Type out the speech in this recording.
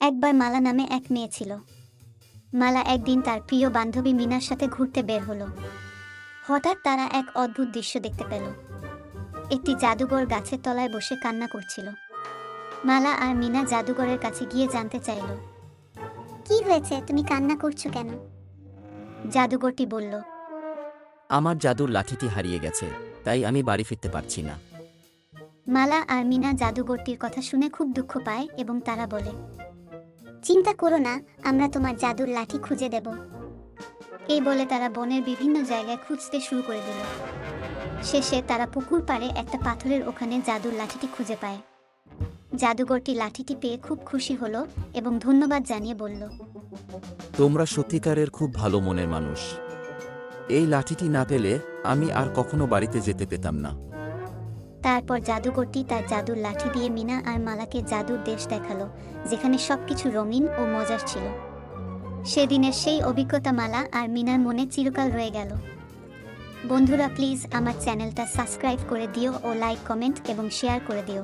একবার মালা নামে এক মেয়ে ছিল। মালা একদিন তার প্রিয় বান্ধবী মিনার সাথে ঘুরতে বের হলো। হঠাৎ তারা এক অদ্ভুত দৃশ্য দেখতে পেল। একটি জাদুঘর গাছের তলায় বসে কান্না করছিল। মালা আর মিনা জাদুঘরের কাছে গিয়ে জানতে চাইল কি হয়েছে? তুমি কান্না করছ কেন? জাদুঘরটি বলল আমার জাদুর লাঠিটি হারিয়ে গেছে তাই আমি বাড়ি ফিরতে পারছি না। মালা আর মিনা জাদুঘরটির কথা শুনে খুব দুঃখ পায় এবং তারা বলে চিন্তা করো না, আমরা তোমার জাদুর লাঠি খুঁজে দেব। এই বলে তারা বনের বিভিন্ন জায়গায় খুঁজতে শুরু করে দিল। শেষে তারা পুকুর পাড়ে একটা পাথরের ওখানে জাদুর লাঠিটি খুঁজে পায়। জাদুঘরটি লাঠিটি পেয়ে খুব খুশি হলো এবং ধন্যবাদ জানিয়ে বলল, তোমরা সত্যিকারের খুব ভালো মনের মানুষ। এই লাঠিটি না পেলে আমি আর কখনো বাড়িতে যেতে পেতাম না। তারপর জাদুকরটি তার জাদুর লাঠি দিয়ে মিনা আর মালাকে জাদুর দেশ দেখাল, যেখানে সব কিছু রঙিন ও মজার ছিল। সেদিনের সেই অভিজ্ঞতা মালা আর মিনার মনে চিরকাল রয়ে গেল। বন্ধুরা প্লিজ আমার চ্যানেলটা সাবস্ক্রাইব করে দিও ও লাইক কমেন্ট এবং শেয়ার করে দিও।